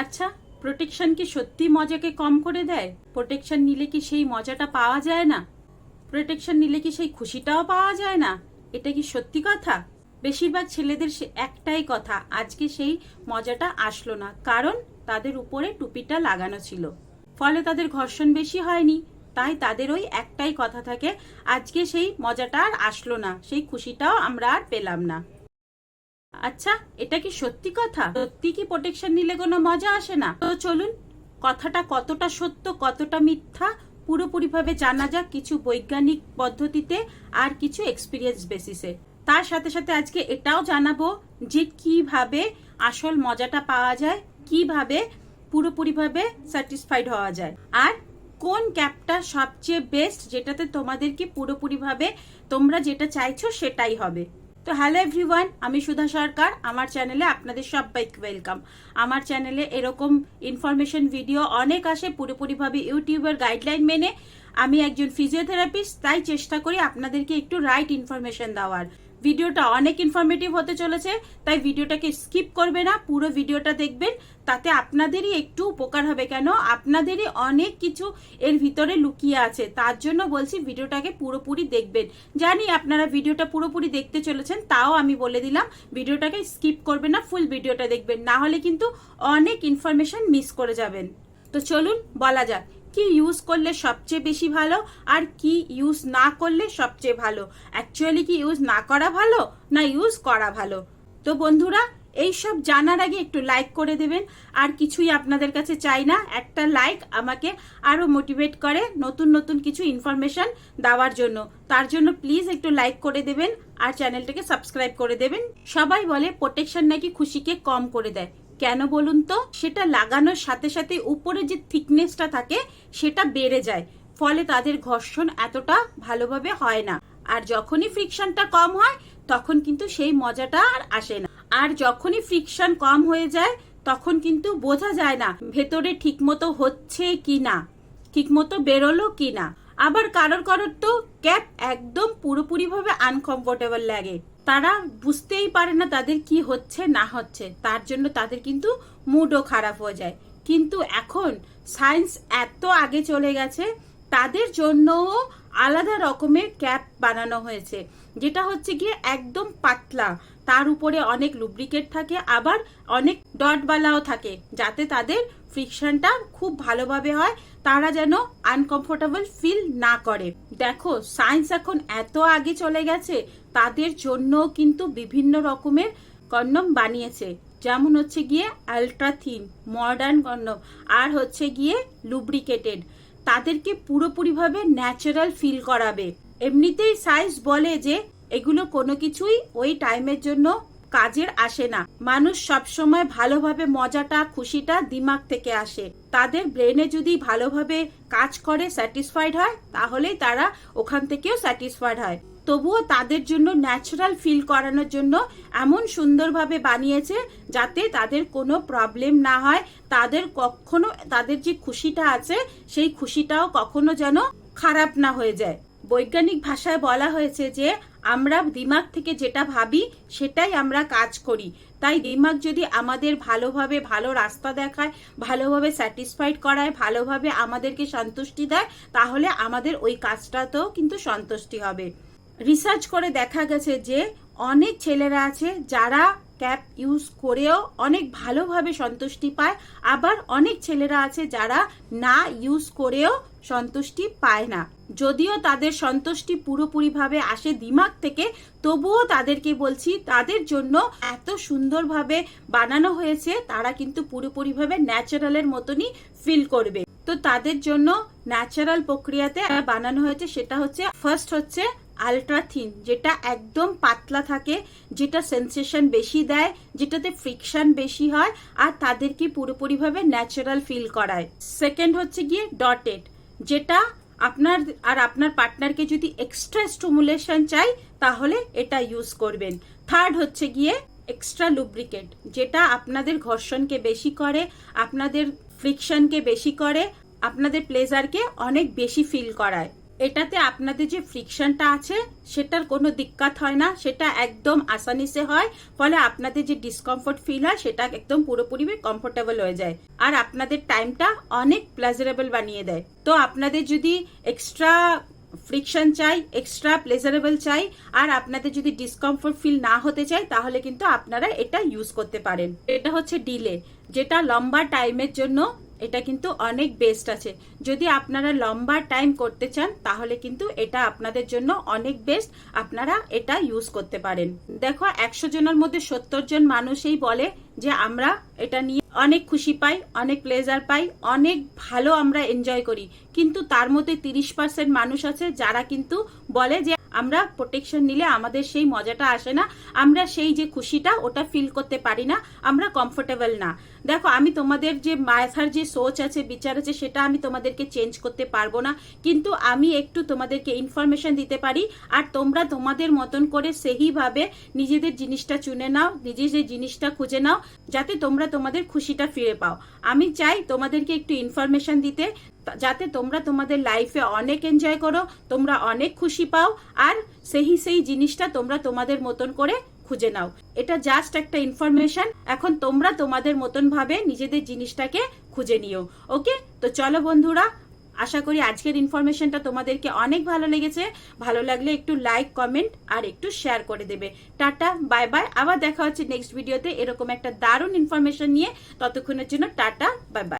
আচ্ছা প্রোটেকশন কি সত্যি মজাকে কম করে দেয়? প্রোটেকশন নিলে কি সেই মজাটা পাওয়া যায় না? প্রোটেকশন নিলে কি সেই খুশিটাও পাওয়া যায় না? এটা কি সত্যি কথা? বেশিরভাগ ছেলেদের সে একটাই কথা, আজকে সেই মজাটা আসলো না, কারণ তাদের উপরে টুপিটা লাগানো ছিল। ফলে তাদের ঘর্ষণ বেশি হয়নি, তাই তাদের ওই একটাই কথা থাকে, আজকে সেই মজাটা আর আসলো না, সেই খুশিটাও আমরা আর পেলাম না। আচ্ছা এটা কি সত্যি কথা? সত্যি কি প্রোটেকশন নিলে কোনো মজা আসে না? তো চলুন, কথাটা কতটা সত্য, কতটা মিথ্যা, পুরোপুরিভাবে জানা যাক কিছু বৈজ্ঞানিক পদ্ধতিতে আর কিছু এক্সপিরিয়েন্স বেসিসে তার সাথে সাথে আজকে এটাও জানাব যে কীভাবে আসল মজাটা পাওয়া যায়, কীভাবে পুরোপুরিভাবে স্যাটিসফাইড হওয়া যায়। আর কোন ক্যাপটা সবচেয়ে বেস্ট যেটাতে তোমাদেরকে পুরোপুরিভাবে তোমরা যেটা চাইছো সেটাই হবে। তো হ্যালো এভরিওয়ান, আমি সুধা সরকার। আমার চ্যানেলে আপনাদের সবাইকে ওয়েলকাম। আমার চ্যানেলে এরকম ইনফরমেশন ভিডিও অনেক আসে, পুরোপুরিভাবে ইউটিউবের গাইডলাইন মেনে। আমি একজন ফিজিওথেরাপিস্ট তাই চেষ্টা করি আপনাদেরকে একটু রাইট ইনফরমেশন দেওয়ার। ভিডিওটা অনেক ইনফরমেটিভ হতে চলেছে, তাই ভিডিওটাকে স্কিপ করবে না, পুরো ভিডিওটা দেখবেন, তাতে আপনাদেরই একটু উপকার হবে। কেন? আপনাদেরই অনেক কিছু এর ভিতরে লুকিয়ে আছে, তার জন্য বলছি ভিডিওটাকে পুরোপুরি দেখবেন। জানি আপনারা ভিডিওটা পুরোপুরি দেখতে চলেছেন, তাও আমি বলে দিলাম, ভিডিওটাকে স্কিপ করবেন না ফুল ভিডিওটা দেখবেন, না হলে কিন্তু অনেক ইনফরমেশন মিস করে যাবেন। তো চলুন, বলা যাক। কি ইউজ করলে সবচেয়ে বেশি ভালো আর কি ইউজ না করলে সবচেয়ে ভালো? অ্যাকচুয়ালি কি ইউজ না করা ভালো না ইউজ করা ভালো? তো বন্ধুরা এই সব জানার আগে একটু লাইক করে দেবেন। আর কিছুই আপনাদের কাছে চাই না, একটা লাইক আমাকে আরও মোটিভেট করে নতুন নতুন কিছু ইনফরমেশন দেওয়ার জন্য। তার জন্য প্লিজ একটু লাইক করে দেবেন আর চ্যানেলটাকে সাবস্ক্রাইব করে দেবেন। সবাই বলে প্রোটেকশন নাকি খুশিকে কম করে দেয়। কেন বলুন তো? সেটা লাগানোর সাথে সাথে উপরে যে থিকনেসটা থাকে, সেটা বেড়ে যায়। ফলে তাদের ঘর্ষণ এতটা ভালোভাবে হয় না। আর যখনই ফ্রিকশনটা কম হয়, তখন কিন্তু সেই মজাটা আর আসে না। আর যখনই ফ্রিকশন কম হয়ে যায়, তখন কিন্তু বোঝা যায় না ভেতরে ঠিকমতো হচ্ছে কি না, ঠিকমতো বেরোলো কি না। আবার কারোর কারোর তো ক্যাপ একদম পুরোপুরিভাবে আনকমফোর্টেবল লাগে। তারা বুঝতেই পারে না তাদের কি হচ্ছে, না হচ্ছে। তার জন্য তাদের কিন্তু মুডও খারাপ হয়ে যায়। কিন্তু এখন সায়েন্স এত আগে চলে গেছে, তাদের জন্যও আলাদা রকমের ক্যাপ বানানো হয়েছে। যেটা হচ্ছে গিয়ে একদম পাতলা। তার উপরে অনেক লুব্রিকেট থাকে, আবার অনেক ডটবালাও থাকে, যাতে তাদের ফ্রিকশনটা খুব ভালোভাবে হয়, তারা যেন আনকমফোর্টেবল ফিল না করে। দেখো, সায়েন্স এখন এত আগে চলে গেছে তাদের জন্য কিন্তু বিভিন্ন রকমের কন্ডম বানিয়েছে। যেমন হচ্ছে গিয়ে আলট্রা থিন মডার্ন কন্ডম আর হচ্ছে গিয়ে লুব্রিকেটেড তাদেরকে পুরোপুরিভাবে ন্যাচারাল ফিল করাবে। এমনিতেই সায়েন্স বলে যে এগুলো কোনো কিছুই ওই টাইমের জন্য কাজের আসে না। মানুষ সবসময় ভালোভাবে মজাটা, খুশিটা দিমাগ থেকে আসে। তাদের ব্রেনে যদি ভালোভাবে কাজ করে স্যাটিসফাইড হয়, তাহলেই তারা ওখান থেকেও স্যাটিসফাইড হয়। তবুও তাদের জন্য ন্যাচারাল ফিল করানোর জন্য এমন সুন্দরভাবে বানিয়েছে যাতে তাদের কোনো প্রবলেম না হয়। তাদের কখনো তাদের যে খুশিটা আছে, সেই খুশিটাও কখনো যেন খারাপ না হয়ে যায়। বৈজ্ঞানিক ভাষায় বলা হয়েছে যে, আমরা দিমাগ থেকে যেটা ভাবি, সেটাই আমরা কাজ করি। তাই দিমাগ যদি আমাদের ভালোভাবে ভালো রাস্তা দেখায়, ভালোভাবে স্যাটিসফাইড করায়, ভালোভাবে আমাদেরকে সন্তুষ্টি দেয়, তাহলে আমাদের ওই কাজটাতেও কিন্তু সন্তুষ্টি হবে। রিসার্চ করে দেখা গেছে যে অনেক ছেলেরা আছে যারা ক্যাপ ইউজ করেও অনেক ভালোভাবে সন্তুষ্টি পায়। আবার অনেক ছেলেরা আছে যারা না ইউজ করেও সন্তুষ্টি পায় না। যদিও তাদের সন্তুষ্টি পুরোপুরিভাবে আসে দিমাগ থেকে, তবুও তাদেরকে বলছি তাদের জন্য এত সুন্দরভাবে বানানো হয়েছে, তারা কিন্তু পুরোপুরিভাবে ন্যাচারালের মতনই ফিল করবে। তো তাদের জন্য ন্যাচারাল প্রক্রিয়াতে বানানো হয়েছে, সেটা হচ্ছে ফার্স্ট হচ্ছে আলট্রা থিন যেটা একদম পাতলা থাকে, যেটা সেন্সেশন বেশি দেয়, যেটাতে ফ্রিকশন বেশি হয়, আর তাদেরকে পুরোপুরিভাবে ন্যাচারাল ফিল করায়। সেকেন্ড হচ্ছে গিয়ে ডটেড যেটা আপনার, আর আপনার পার্টনারকে যদি এক্সট্রা স্টিমুলেশন চাই, তাহলে এটা ইউজ করবেন। থার্ড হচ্ছে গিয়ে এক্সট্রা লুব্রিকেট যেটা আপনাদের ঘর্ষণকে বেশি করে, আপনাদের ফ্রিকশনকে বেশি করে, আপনাদের প্লেজারকে অনেক বেশি ফিল করায়। এটাতে আপনাদের যে ফ্রিকশনটা আছে, সেটার কোনো দিক্কত হয় না, সেটা একদম আসানিসে হয়, ফলে আপনাদের যে ডিসকমফোর্ট ফিল হয়, সেটা একদম পুরোপুরি কমফোর্টেবল হয়ে যায়। আর আপনাদের টাইমটা অনেক প্লেজারেবল বানিয়ে দেয়। তো আপনাদের যদি এক্সট্রা ফ্রিকশন চাই এক্সট্রা প্লেজারেবল চাই, আর আপনাদের যদি ডিসকমফোর্ট ফিল না হতে চাই, তাহলে কিন্তু আপনারা এটা ইউজ করতে পারেন। এটা হচ্ছে ডিলে যেটা লম্বা টাইমের জন্য এটা কিন্তু অনেক বেস্ট আছে। যদি আপনারা লম্বা টাইম করতে চান, তাহলে কিন্তু এটা আপনাদের জন্য অনেক বেস্ট আপনারা এটা ইউজ করতে পারেন। দেখো, একশো জনের মধ্যে সত্তর জন মানুষই বলে যে, আমরা এটা নিয়ে অনেক খুশি পাই, অনেক প্লেজার পাই, অনেক ভালো আমরা এনজয় করি। কিন্তু তার মধ্যে তিরিশ পার্সেন্ট মানুষ আছে যারা কিন্তু বলে যে আমরা প্রোটেকশন নিলে আমাদের সেই মজাটা আসে না। আমরা সেই যে খুশিটা, ওটা ফিল করতে পারি না। আমরা কমফোর্টেবল না। দেখো, আমি তোমাদের যে মাথার যে সোচ আছে, বিচার আছে, সেটা আমি তোমাদেরকে চেঞ্জ করতে পারব না। কিন্তু আমি একটু তোমাদেরকে ইনফরমেশন দিতে পারি, আর তোমরা তোমাদের মতন করে সেইভাবে নিজেদের জিনিসটা চুনে নাও নিজেদের জিনিসটা খুঁজে নাও, যাতে তোমরা তোমাদের খুশিটা ফিরে পাও। আমি চাই তোমাদেরকে একটু ইনফরমেশন দিতে। যাতে তোমরা তোমাদের লাইফে অনেক এনজয় করো, তোমরা অনেক খুশি পাও, আর সেই সেই জিনিসটা তোমরা তোমাদের মতন করে খুঁজে নাও। এটা জাস্ট একটা ইনফরমেশন এখন তোমরা তোমাদের মতন ভাবে নিজেদের জিনিসটাকে খুঁজে নিও। ওকে তো চলো বন্ধুরা, আশা করি আজকের ইনফরমেশনটা তোমাদেরকে অনেক ভালো লেগেছে। ভালো লাগলে একটু লাইক কমেন্ট আর একটু শেয়ার করে দেবে। টাটা বাই বাই আবার দেখা হচ্ছে নেক্সট ভিডিওতে এরকম একটা দারুণ ইনফরমেশন নিয়ে। ততক্ষণের জন্য টাটা বাই বাই